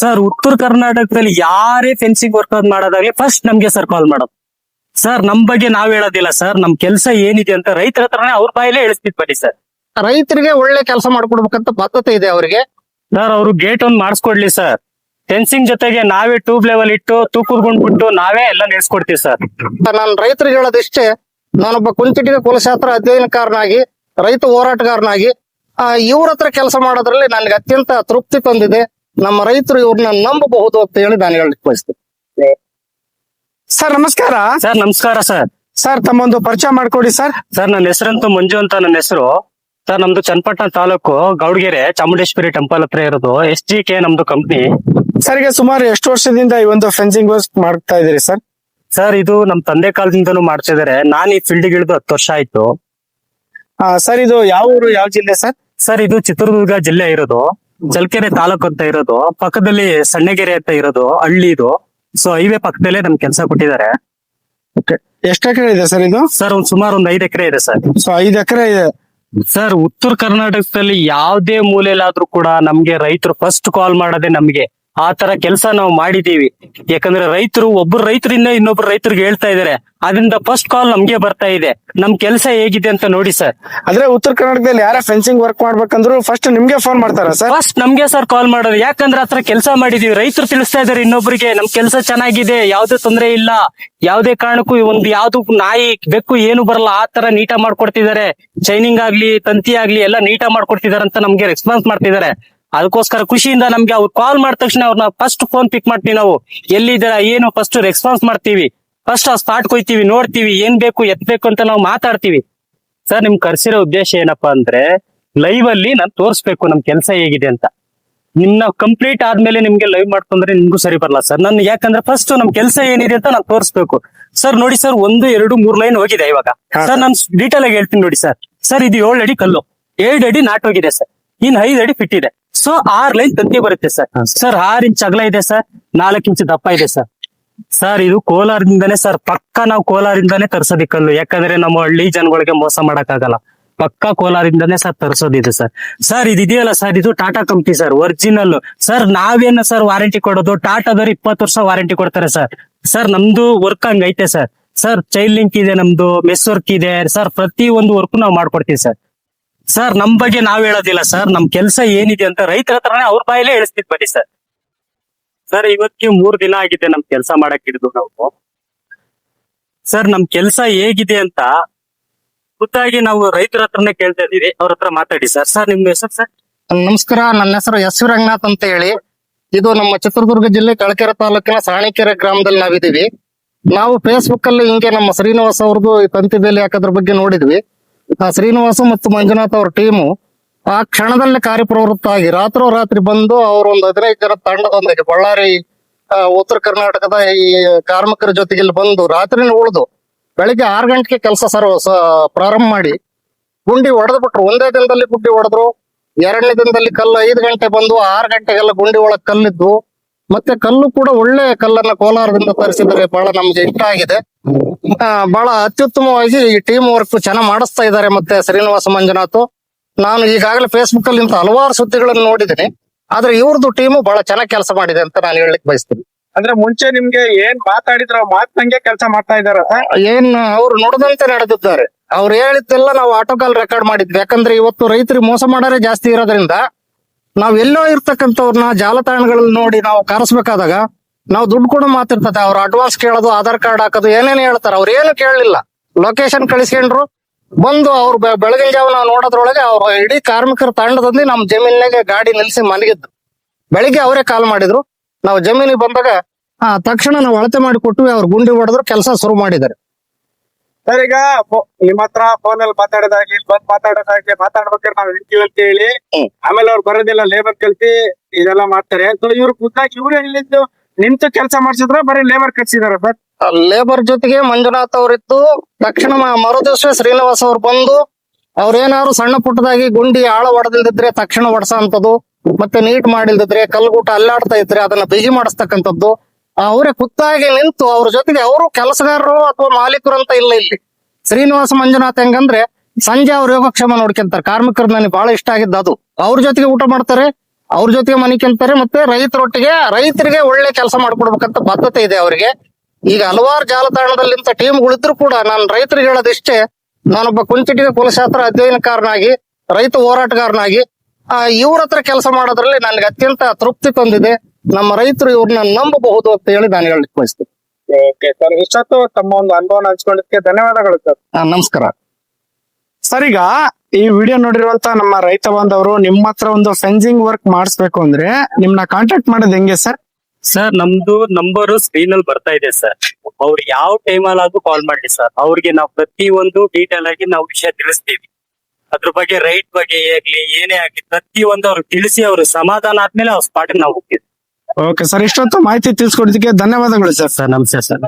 Sir ಉತ್ತರ ಕರ್ನಾಟಕದಲ್ಲಿ ಯಾರೇ ಫೆನ್ಸಿಂಗ್ ವರ್ಕ್ ಮಾಡೋದಾಗ್ಲಿ ಫಸ್ಟ್ ನಮ್ಗೆ ಸರ್ ಕಾಲ್ ಮಾಡೋದು. ಸರ್ ನಮ್ ಬಗ್ಗೆ ನಾವ್ ಹೇಳೋದಿಲ್ಲ ಸರ್ ನಮ್ ಕೆಲಸ ಏನಿದೆ ಅಂತ ರೈತರ ಹತ್ರನೇ ಅವ್ರ ಬಾಯಲ್ಲೇ ಹೇಳಿಸ್ತಿದ್ ಬನ್ನಿ ಸರ್ ರೈತರಿಗೆ ಒಳ್ಳೆ ಕೆಲಸ ಮಾಡ್ಕೊಡ್ಬೇಕಂತ ಬದ್ಧತೆ ಇದೆ ಅವರಿಗೆ. ಸರ್ ಅವರು ಗೇಟ್ ಒಂದ್ ಮಾಡಿಸ್ಕೊಡ್ಲಿ ಸರ್ ಫೆನ್ಸಿಂಗ್ ಜೊತೆಗೆ ನಾವೇ ಟ್ಯೂಬ್ ಲೆವೆಲ್ ಇಟ್ಟು ತೂಕುರ್ಗೊಂಡ್ಬಿಟ್ಟು ನಾವೇ ಎಲ್ಲ ನಡೆಸ್ಕೊಡ್ತೀವಿ ಸರ್ ನಾನು ರೈತರಿಗೆ ಹೇಳೋದಿಷ್ಟೇ ನಾನೊಬ್ಬ ಕುಂಚಿಟಿಗ ಕುಲಶಾಸ್ತ್ರ ಅಧ್ಯಯನಕಾರನಾಗಿ ರೈತ ಹೋರಾಟಗಾರನಾಗಿ ಇವ್ರ ಹತ್ರ ಕೆಲಸ ಮಾಡೋದ್ರಲ್ಲಿ ನನಗೆ ಅತ್ಯಂತ ತೃಪ್ತಿ ತಂದಿದೆ. ನಮ್ಮ ರೈತರು ಇವ್ರನ್ನ ನಂಬಬಹುದು ಅಂತ ಹೇಳಿ ನಾನು ಹೇಳಲಿಕ್ಕೆ ಬಯಸ್ತೇನೆ. ಸರ್ ನಮಸ್ಕಾರ. ಸರ್ ನಮಸ್ಕಾರ ಸರ್. ಸರ್ ತಮ್ಮೊಂದು ಪರಿಚಯ ಮಾಡ್ಕೊಡಿ ಸರ್. ಸರ್ ನನ್ನ ಹೆಸರಂತೂ ಮಂಜು ಅಂತ ನನ್ನ ಹೆಸರು. ಸರ್ ನಮ್ದು ಚನ್ನಪಟ್ಟಣ ತಾಲೂಕು ಗೌಡಗೆರೆ ಚಾಮುಂಡೇಶ್ವರಿ ಟೆಂಪಲ್ ಹತ್ರ ಇರೋದು. ಎಸ್ ಜಿ ಕೆ ನಮ್ದು ಕಂಪ್ನಿ ಸರ್ ಈಗ ಸುಮಾರು ಎಷ್ಟು ವರ್ಷದಿಂದ ಈ ಒಂದು ಫೆನ್ಸಿಂಗ್ ವರ್ಕ್ ಮಾಡ್ತಾ ಇದೀರಿ ಸರ್? ಸರ್ ಇದು ನಮ್ ತಂದೆ ಕಾಲದಿಂದನೂ ಮಾಡ್ತಿದಾರೆ ನಾನು ಈ ಫೀಲ್ಡ್ ಇಳಿದು ಹತ್ತು ವರ್ಷ ಆಯ್ತು. ಆ, ಸರ್ ಇದು ಯಾವ ಊರು ಯಾವ ಜಿಲ್ಲೆ ಸರ್? ಸರ್ ಇದು ಚಿತ್ರದುರ್ಗ ಜಿಲ್ಲೆ ಇರೋದು. ಚಲ್ಕೆರೆ ತಾಲೂಕು ಅಂತ ಇರೋದು ಪಕ್ಕದಲ್ಲಿ ಸಣ್ಣಗೆರೆ ಅಂತ ಇರೋದು ಹಳ್ಳಿ ಇದು. ಸೊ ಹೈವೇ ಪಕ್ಕದಲ್ಲೇ ನಮ್ ಕೆಲಸ ಕೊಟ್ಟಿದ್ದಾರೆ. ಎಷ್ಟು ಎಕರೆ ಇದೆ ಸರ್ ಇದು? ಸರ್ ಒಂದ್ ಸುಮಾರು ಒಂದ್ ಐದು ಎಕರೆ ಇದೆ ಸರ್. ಸೊ ಐದು ಎಕರೆ ಇದೆ. ಸರ್ ಉತ್ತರ ಕರ್ನಾಟಕದಲ್ಲಿ ಯಾವ್ದೇ ಮೂಲೆಯಲ್ಲಾದ್ರೂ ಕೂಡ ನಮ್ಗೆ ರೈತರು ಫಸ್ಟ್ ಕಾಲ್ ಮಾಡೋದೇ ನಮ್ಗೆ. ಆ ತರ ಕೆಲಸ ನಾವು ಮಾಡಿದೀವಿ ಯಾಕಂದ್ರೆ ರೈತರು ಒಬ್ಬರು ರೈತರಿಂದ ಇನ್ನೊಬ್ರು ರೈತರಿಗೆ ಹೇಳ್ತಾ ಇದಾರೆ. ಅದರಿಂದ ಫಸ್ಟ್ ಕಾಲ್ ನಮ್ಗೆ ಬರ್ತಾ ಇದೆ. ನಮ್ ಕೆಲಸ ಹೇಗಿದೆ ಅಂತ ನೋಡಿ ಸರ್ ಅಂದ್ರೆ ಉತ್ತರ ಕರ್ನಾಟಕದಲ್ಲಿ ಯಾರ ಫೆನ್ಸಿಂಗ್ ವರ್ಕ್ ಮಾಡ್ಬೇಕಂದ್ರು ಫಸ್ಟ್ ನಿಮ್ಗೆ ಫೋನ್ ಮಾಡ್ತಾರ ಸರ್ ಫಸ್ಟ್ ನಮ್ಗೆ ಸರ್ ಕಾಲ್ ಮಾಡೋದು. ಯಾಕಂದ್ರೆ ಆತರ ಕೆಲಸ ಮಾಡಿದೀವಿ. ರೈತರು ತಿಳಿಸ್ತಾ ಇದಾರೆ ಇನ್ನೊಬ್ರಿಗೆ ನಮ್ ಕೆಲಸ ಚೆನ್ನಾಗಿದೆ ಯಾವ್ದೇ ತೊಂದರೆ ಇಲ್ಲ. ಯಾವ್ದೇ ಕಾರಣಕ್ಕೂ ಒಂದು ಯಾವ್ದು ನಾಯಿ ಬೆಕ್ಕು ಏನು ಬರಲ್ಲ ಆ ತರ ನೀಟಾ ಮಾಡ್ಕೊಡ್ತಿದ್ದಾರೆ ಚೈನಿಂಗ್ ಆಗ್ಲಿ ತಂತಿ ಆಗ್ಲಿ ಎಲ್ಲ ನೀಟಾ ಮಾಡ್ಕೊಡ್ತಿದಾರೆ ಅಂತ ನಮ್ಗೆ ರೆಸ್ಪಾನ್ಸ್ ಮಾಡ್ತಿದ್ದಾರೆ ಅದಕ್ಕೋಸ್ಕರ ಖುಷಿಯಿಂದ ನಮ್ಗೆ ಅವ್ರು ಕಾಲ್ ಮಾಡಿದ ತಕ್ಷಣ ಅವ್ರನ್ನ ಫಸ್ಟ್ ಫೋನ್ ಪಿಕ್ ಮಾಡ್ತೀವಿ ನಾವು. ಎಲ್ಲಿದ್ದೀರಾ ಏನು ಫಸ್ಟ್ ರೆಸ್ಪಾನ್ಸ್ ಮಾಡ್ತೀವಿ. ಫಸ್ಟ್ ಆ ಸ್ಪಾಟ್ ಕೊಯ್ತೀವಿ ನೋಡ್ತೀವಿ ಏನ್ ಬೇಕು ಎತ್ ಬೇಕು ಅಂತ ನಾವು ಮಾತಾಡ್ತೀವಿ. ಸರ್ ನಿಮ್ ಕರ್ಸಿರೋ ಉದ್ದೇಶ ಏನಪ್ಪಾ ಅಂದ್ರೆ ಲೈವ್ ಅಲ್ಲಿ ನಾನು ತೋರಿಸ್ಬೇಕು ನಮ್ ಕೆಲಸ ಹೇಗಿದೆ ಅಂತ. ನಿನ್ನ ಕಂಪ್ಲೀಟ್ ಆದ್ಮೇಲೆ ನಿಮ್ಗೆ ಲೈವ್ ಮಾಡ್ಕೊಂಡ್ರೆ ನಿಮ್ಗೂ ಸರಿ ಬರಲ್ಲ ಸರ್ ನನ್ ಯಾಕಂದ್ರೆ ಫಸ್ಟ್ ನಮ್ ಕೆಲಸ ಏನಿದೆ ಅಂತ ನಾನು ತೋರಿಸ್ಬೇಕು. ಸರ್ ನೋಡಿ ಸರ್ ಒಂದು ಎರಡು ಮೂರ್ ಲೈನ್ ಹೋಗಿದೆ ಇವಾಗ. ಸರ್ ನಾನು ಡೀಟೇಲ್ ಆಗಿ ಹೇಳ್ತೀನಿ ನೋಡಿ ಸರ್ ಸರ್ ಇದು ಏಳು ಅಡಿ ಕಲ್ಲು. ಏಳು ಅಡಿ ನಾಟ್ ಹೋಗಿದೆ ಸರ್ ಇನ್ ಐದು ಅಡಿ ಫಿಟ್ ಇದೆ. ಸೊ ಆರ್ ಲೈನ್ ತಂತಿ ಬರುತ್ತೆ ಸರ್ ಸರ್ ಆರ್ ಇಂಚ್ ಅಗಲ ಇದೆ ಸರ್ ನಾಲ್ಕು ಇಂಚ್ ದಪ್ಪ ಇದೆ ಸರ್ ಸರ್ ಇದು ಕೋಲಾರದಿಂದಾನೇ ಸರ್ ಪಕ್ಕ ನಾವು ಕೋಲಾರದಿಂದಾನೇ ತರ್ಸೋದಿ ಕಲ್ಲು ಯಾಕಂದ್ರೆ ನಮ್ಮ ಹಳ್ಳಿ ಜನಗಳಿಗೆ ಮೋಸ ಮಾಡಕ್ ಆಗಲ್ಲ ಪಕ್ಕ ಕೋಲಾರಿಂದಾನೇ ಸರ್ ತರಿಸೋದಿದೆ ಸರ್ ಸರ್ ಇದೆಯಲ್ಲ ಸರ್ ಇದು Tata company sir original sir ನಾವೇನ sir warranty ಕೊಡೋದು? ಟಾಟಾದವ್ರು ಇಪ್ಪತ್ತು ವರ್ಷ ವಾರಂಟಿ ಕೊಡ್ತಾರೆ ಸರ್ ಸರ್ ನಮ್ದು ವರ್ಕ್ ಹಂಗೈತೆ ಸರ್ ಸರ್ ಚೈಲ್ಡ್ ಲಿಂಕ್ ಇದೆ ನಮ್ದು ಮೆಸ್ ವರ್ಕ್ ಇದೆ. ಸರ್ ಪ್ರತಿ ಒಂದು ವರ್ಕ್ ನಾವು ಮಾಡ್ಕೊಡ್ತೀವಿ ಸರ್ ಸರ್ ನಮ್ ಬಗ್ಗೆ ನಾವ್ ಹೇಳೋದಿಲ್ಲ ಸರ್ ನಮ್ ಕೆಲಸ ಏನಿದೆ ಅಂತ ರೈತರ ಹತ್ರನೇ ಅವ್ರ ಬಾಯಲ್ಲೇ ಹೇಳಿಸ್ತಿದ್ ಬನ್ನಿ ಸರ್ ಸರ್ ಇವತ್ತಿಗೆ ಮೂರ್ ದಿನ ಆಗಿದೆ ನಮ್ ಕೆಲಸ ಮಾಡಕ್ ಹಿಡಿದು ನಾವು. ಸರ್ ನಮ್ ಕೆಲಸ ಹೇಗಿದೆ ಅಂತ ಖುದ್ದಾಗಿ ನಾವು ರೈತರ ಹತ್ರನೇ ಕೇಳ್ತಾ ಇದೀವಿ ಅವ್ರ ಹತ್ರ ಮಾತಾಡಿ ಸರ್ ಸರ್ ನಿಮ್ ಹೆಸರು ಸರ್ ನಮಸ್ಕಾರ, ನನ್ನ ಹೆಸರು ಎಸ್ ವಿ ರಂಗನಾಥ್ ಅಂತ ಹೇಳಿ. ಇದು ನಮ್ಮ ಚಿತ್ರದುರ್ಗ ಜಿಲ್ಲೆ ಕಳಕೆರೆ ತಾಲೂಕಿನ ಸಾಣಿಕೆರೆ ಗ್ರಾಮದಲ್ಲಿ ನಾವಿದೀವಿ ನಾವು ಫೇಸ್ಬುಕ್ ಅಲ್ಲಿ ಹಿಂಗೆ ನಮ್ಮ ಶ್ರೀನಿವಾಸ್ ಅವ್ರದ್ದು ತಂತಿ ಬೇಲಿ ಹಾಕೋದ್ರ ಬಗ್ಗೆ ನೋಡಿದ್ವಿ. ಆ ಶ್ರೀನಿವಾಸ ಮತ್ತು ಮಂಜುನಾಥ್ ಅವ್ರ ಟೀಮು ಆ ಕ್ಷಣದಲ್ಲಿ ಆಗಿ ರಾತ್ರೋರಾತ್ರಿ ಬಂದು ಅವ್ರ ಒಂದು ಹದಿನೈದು ಜನ ತಂಡದೊಂದಿಗೆ ಬಳ್ಳಾರಿ ಉತ್ತರ ಕರ್ನಾಟಕದ ಈ ಕಾರ್ಮಿಕರ ಜೊತೆಗೆ ಇಲ್ಲಿ ಬಂದು ರಾತ್ರಿನ ಉಳಿದು ಬೆಳಿಗ್ಗೆ ಆರು ಗಂಟೆಗೆ ಕೆಲಸ ಸರ್ವ ಪ್ರಾರಂಭ ಮಾಡಿ ಗುಂಡಿ ಹೊಡೆದು ಬಿಟ್ರು ಒಂದೇ ದಿನದಲ್ಲಿ ಗುಂಡಿ ಹೊಡೆದ್ರು ಎರಡನೇ ದಿನದಲ್ಲಿ ಕಲ್ಲು ಐದು ಗಂಟೆ ಬಂದು ಆರು ಗಂಟೆಗೆಲ್ಲ ಗುಂಡಿ ಒಳಗೆ ಕಲ್ಲಿದ್ದು. ಮತ್ತೆ ಕಲ್ಲು ಕೂಡ ಒಳ್ಳೆ ಕಲ್ಲನ್ನ ಕೋಲಾರದಿಂದ ತರಿಸಿದ್ರೆ ಬಹಳ ನಮ್ಗೆ ಇಷ್ಟ ಆಗಿದೆ. ಬಹಳ ಅತ್ಯುತ್ತಮವಾಗಿ ಈ ಟೀಮ್ ವರ್ಕ್ ಚೆನ್ನಾಗಿ ಮಾಡಿಸ್ತಾ ಇದ್ದಾರೆ ಮತ್ತೆ ಶ್ರೀನಿವಾಸ ಮಂಜುನಾಥ್. ನಾನು ಈಗಾಗಲೇ ಫೇಸ್ಬುಕ್ ಅಲ್ಲಿ ಹಲವಾರು ಸುದ್ದಿಗಳನ್ನು ನೋಡಿದ್ದೀನಿ. ಆದ್ರೆ ಇವ್ರದ್ದು ಟೀಮ್ ಬಹಳ ಚೆನ್ನಾಗಿ ಕೆಲಸ ಮಾಡಿದೆ ಅಂತ ನಾನು ಹೇಳಲಿಕ್ಕೆ ಬಯಸ್ತೀನಿ. ಅಂದ್ರೆ ಮುಂಚೆ ನಿಮ್ಗೆ ಏನ್ ಮಾತಾಡಿದ್ರು ಮಾತಂಗೆ ಕೆಲಸ ಮಾಡ್ತಾ ಇದಾರ ಏನ್ ಅವ್ರು ನೋಡದಂತೆ ನಡೆದಿದ್ದಾರೆ. ಅವ್ರು ಹೇಳಿದ್ದೆಲ್ಲ ನಾವು ಆಟೋಕಾಲ್ ರೆಕಾರ್ಡ್ ಮಾಡಿದ್ವಿ. ಯಾಕಂದ್ರೆ ಇವತ್ತು ರೈತರು ಮೋಸ ಮಾಡೋರೇ ಜಾಸ್ತಿ ಇರೋದ್ರಿಂದ ನಾವ್ ಎಲ್ಲೋ ಇರ್ತಕ್ಕಂಥವ್ರನ್ನ ಜಾಲತಾಣಗಳಲ್ಲಿ ನೋಡಿ ನಾವು ಕರೆಸ್ಬೇಕಾದಾಗ ನಾವು ದುಡ್ಡು ಕೂಡ ಮಾತಿರ್ತದೆ ಅವ್ರು ಅಡ್ವಾನ್ಸ್ ಕೇಳೋದು ಆಧಾರ್ ಕಾರ್ಡ್ ಹಾಕೋದು ಏನೇನು ಹೇಳ್ತಾರೆ ಅವ್ರು ಏನು ಕೇಳಲಿಲ್ಲ. ಲೊಕೇಶನ್ ಕಳಿಸ್ಕೊಂಡ್ರು ಬಂದು ಅವ್ರು ಬೆಳಗಿನ ಜಾವ ನಾವು ನೋಡೋದ್ರೊಳಗೆ ಅವ್ರ ಇಡೀ ಕಾರ್ಮಿಕರ ತಂಡದಲ್ಲಿ ನಮ್ಮ ಜಮೀನಿನಾಗೆ ಗಾಡಿ ನಿಲ್ಸಿ ಮಲಗಿದ್ದು. ಬೆಳಿಗ್ಗೆ ಅವರೇ ಕಾಲ್ ಮಾಡಿದ್ರು. ನಾವು ಜಮೀನಿಗೆ ಬಂದಾಗ ಆ ತಕ್ಷಣ ನಾವು ಅಳತೆ ಮಾಡಿ ಕೊಟ್ಟು ಅವ್ರು ಗುಂಡಿ ಹೊಡೆದ್ರು ಕೆಲಸ ಶುರು ಮಾಡಿದ್ದಾರೆ. ಸರ್ ಈಗ ನಿಮ್ಮ ಹತ್ರ ಫೋನ್ ಅಲ್ಲಿ ಮಾತಾಡೋದಾಗಿ ಬಂದ್ ಮಾತಾಡೋದಾಗಿ ಮಾತಾಡ್ಬೇಕಾದ್ರೆ ನಾವು ಹೇಳ್ತೀವಿ ಅಂತ ಹೇಳಿ ಆಮೇಲೆ ಅವ್ರು ಬರೋದಿಲ್ಲ ಲೇಬರ್ ಕಲ್ಸಿ ಇದೆಲ್ಲ ಮಾಡ್ತಾರೆ. ಸೊ ಇವ್ರು ಖುದ್ದಾಗಿ ಇವ್ರು ಹೇಳಿದ್ದು ನಿಂತು ಕೆಲಸ ಮಾಡಿಸಿದ್ರ ಬರೀ ಲೇಬರ್ ಕಟ್ಸಿದಾರೆ ಸರ್ ಲೇಬರ್ ಜೊತೆಗೆ ಮಂಜುನಾಥ್ ಅವರಿತ್ತು. ತಕ್ಷಣ ಮ- ಮರು ದಿವಸ ಶ್ರೀನಿವಾಸ್ ಅವ್ರು ಬಂದು, ಅವ್ರೇನಾದ್ರು ಸಣ್ಣ ಪುಟ್ಟದಾಗಿ ಗುಂಡಿ ಆಳ ಹೊಡೆದಿಲ್ದಿದ್ರೆ ತಕ್ಷಣ ಹೊಡ್ಸಂತದ್ದು ಮತ್ತೆ ನೀಟ್ ಮಾಡಿಲ್ದಿದ್ರೆ ಕಲ್ಗೂಟ ಅಲ್ಲಾಡ್ತಾ ಇದ್ರೆ ಅದನ್ನ ಬಿಜಿ ಮಾಡಿಸ್ತಕ್ಕಂಥದ್ದು, ಅವರೇ ಕುತ್ತಾಗಿ ನಿಂತು ಅವ್ರ ಜೊತೆಗೆ ಅವರು ಕೆಲಸಗಾರರು ಅಥವಾ ಮಾಲೀಕರು ಅಂತ ಇಲ್ಲ ಇಲ್ಲಿ. ಶ್ರೀನಿವಾಸ, ಮಂಜುನಾಥ್ ಹೆಂಗಂದ್ರೆ ಸಂಜೆ ಅವ್ರ ಯೋಗಕ್ಷೇಮ ನೋಡ್ಕೊಂತಾರೆ. ಕಾರ್ಮಿಕರು ನನಗೆ ಬಹಳ ಇಷ್ಟ ಆಗಿದ್ದು ಅದು. ಅವ್ರ ಜೊತೆಗೆ ಊಟ ಮಾಡ್ತಾರೆ ಅವ್ರ ಜೊತೆಗೆ ಮನೆ ಕೆಲ್ತಾರೆ ಮತ್ತೆ ರೈತರೊಟ್ಟಿಗೆ ರೈತರಿಗೆ ಒಳ್ಳೆ ಕೆಲಸ ಮಾಡ್ಕೊಡ್ಬೇಕಂತ ಬದ್ಧತೆ ಇದೆ ಅವರಿಗೆ. ಈಗ ಹಲವಾರು ಜಾಲತಾಣದಲ್ಲಿಂತ ಟೀಮ್ಗಳಿದ್ರು ಕೂಡ ನಾನು ರೈತರಿಗೆ ಹೇಳೋದಿಷ್ಟೇ ನಾನೊಬ್ಬ ಕುಂಚಿಟಿಗೆ ಕುಲಶಾಸ್ತ್ರ ಅಧ್ಯಯನಕಾರನಾಗಿ ರೈತ ಹೋರಾಟಗಾರನಾಗಿ ಆ, ಇವ್ರ ಹತ್ರ ಕೆಲಸ ಮಾಡೋದ್ರಲ್ಲಿ ನನಗೆ ಅತ್ಯಂತ ತೃಪ್ತಿ ತಂದಿದೆ. ನಮ್ಮ ರೈತರು ಇವ್ರನ್ನ ನಂಬಬಹುದು ಅಂತ ಹೇಳಿ ನಾನು ಹೇಳಲಿಕ್ಕೆ ಬಯಸ್ತೀನಿ. ಇಷ್ಟೊತ್ತು ತಮ್ಮ ಒಂದು ಅನುಭವನ ಹಂಚ್ಕೊಂಡಿದ್ದಕ್ಕೆ ಧನ್ಯವಾದಗಳು ಸರ್ ನಮಸ್ಕಾರ. ಸರ್ ಈಗ ಈ ವಿಡಿಯೋ ನೋಡಿರುವಂತ ನಮ್ಮ ರೈತ ಬಾಂಧವರು ನಿಮ್ಮ ಹತ್ರ ಒಂದು ಫೆನ್ಸಿಂಗ್ ವರ್ಕ್ ಮಾಡಿಸ್ಬೇಕು ಅಂದ್ರೆ ನಿಮ್ನ ಕಾಂಟ್ಯಾಕ್ಟ್ ಮಾಡೋದು ಹೆಂಗೆ ಸರ್ ಸರ್ ನಮ್ದು ನಂಬರ್ ಸ್ಕ್ರೀನ್ ಅಲ್ಲಿ ಬರ್ತಾ ಇದೆ ಸರ್ ಅವ್ರು ಯಾವ ಟೈಮಲ್ಲಿ ಆದ್ರೂ ಕಾಲ್ ಮಾಡಿ ಸರ್ ಅವ್ರಿಗೆ ನಾವು ಪ್ರತಿ ಒಂದು ಡೀಟೇಲ್ ಆಗಿ ನಾವು ವಿಷಯ ತಿಳಿಸ್ತೀವಿ. ಅದ್ರ ಬಗ್ಗೆ ರೈಟ್ ಬಗ್ಗೆ ಆಗ್ಲಿ ಏನೇ ಆಗ್ಲಿ ಪ್ರತಿ ಒಂದು ಅವ್ರು ತಿಳಿಸಿ ಅವ್ರ ಸಮಾಧಾನ ಆದ್ಮೇಲೆ ಅವ್ರ ಸ್ಪಾಟ್ ನಾವು ಹೋಗ್ತೀವಿ. ಓಕೆ ಸರ್ ಇಷ್ಟೊತ್ತು ಮಾಹಿತಿ ತಿಳಿಸ್ಕೊಡೋದಕ್ಕೆ ಧನ್ಯವಾದಗಳು ಸರ್ ಸರ್ ನಮಸ್ತೆ ಸರ್